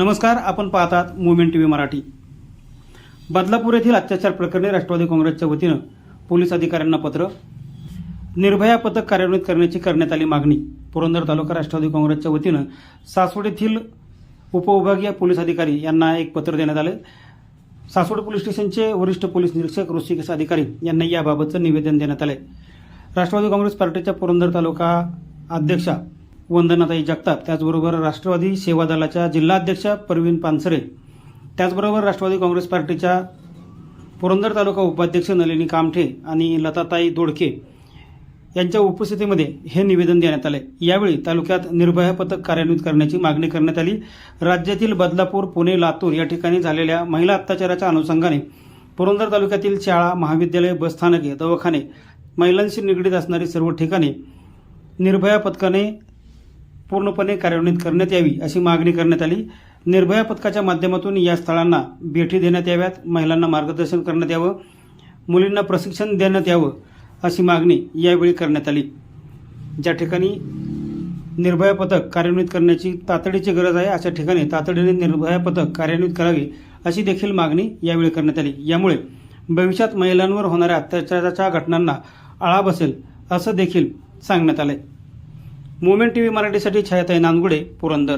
नमस्कार आपण पाहतात मुवमेंट टीव्ही मराठी. बदलापूर येथील अत्याचार प्रकरणी राष्ट्रवादी काँग्रेसच्या वतीनं पोलीस अधिकाऱ्यांना पत्र. निर्भया पथक कार्यान्वित करण्याची करण्यात आली मागणी. पुरंदर तालुका राष्ट्रवादी काँग्रेसच्या वतीनं सासवड येथील उपविभागीय पोलीस अधिकारी यांना एक पत्र देण्यात आलं. सासवड पोलीस स्टेशनचे वरिष्ठ पोलीस निरीक्षक ऋषिकेश अधिकारी यांना याबाबतचं निवेदन देण्यात आलं राष्ट्रवादी काँग्रेस पार्टीच्या पुरंदर तालुका अध्यक्षा वंदनाताई जगताप त्याचबरोबर राष्ट्रवादी सेवा दलाच्या जिल्हाध्यक्षा परवीन पानसरे त्याचबरोबर राष्ट्रवादी काँग्रेस पार्टीच्या पुरंदर तालुका उपाध्यक्ष नलिनी कामठे आणि लताताई दोडके यांच्या उपस्थितीमध्ये हे निवेदन देण्यात आले. यावेळी तालुक्यात निर्भया पथक कार्यान्वित करण्याची मागणी करण्यात आली. राज्यातील बदलापूर पुणे लातूर या ठिकाणी झालेल्या महिला अत्याचाराच्या अनुषंगाने पुरंदर तालुक्यातील शाळा महाविद्यालय बसस्थानके दवाखाने महिलांशी निगडीत असणारी सर्व ठिकाणे निर्भया पथकाने पूर्णपणे कार्यान्वित करण्यात यावी अशी मागणी करण्यात आली. निर्भया पथकाच्या माध्यमातून या स्थळांना भेटी देण्यात याव्यात. महिलांना मार्गदर्शन करण्यात यावं. मुलींना प्रशिक्षण देण्यात यावं अशी मागणी यावेळी करण्यात आली. ज्या ठिकाणी निर्भया पथक कार्यान्वित करण्याची तातडीची गरज आहे अशा ठिकाणी तातडीने निर्भया पथक कार्यान्वित करावे अशी देखील मागणी यावेळी करण्यात आली. यामुळे भविष्यात महिलांवर होणाऱ्या अत्याचाराच्या घटनांना आळा बसेल असं देखील सांगण्यात आलंय. मुवमेंट टीव्ही मराठीसाठी छायाताई नांदगुडे पुरंदर.